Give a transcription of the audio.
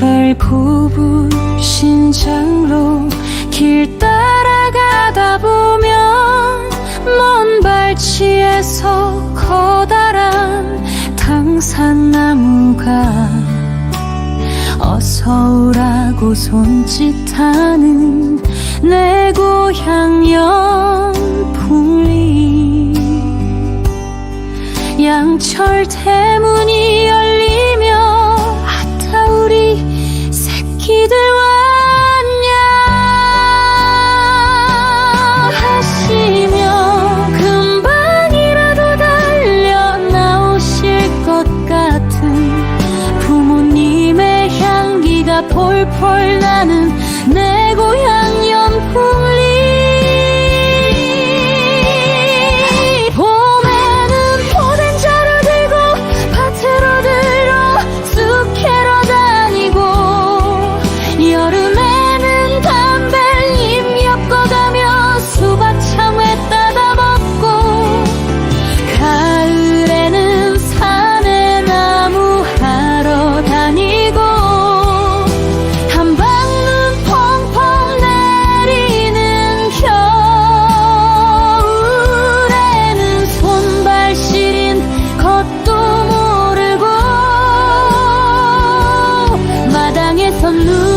발 부부신 장로 길 따라가다 보면 먼 발치에서 커다란 당산나무가 어서 오라고 손짓하는 내 고향 연풍리. 양철 대문 폴폴 나는 some new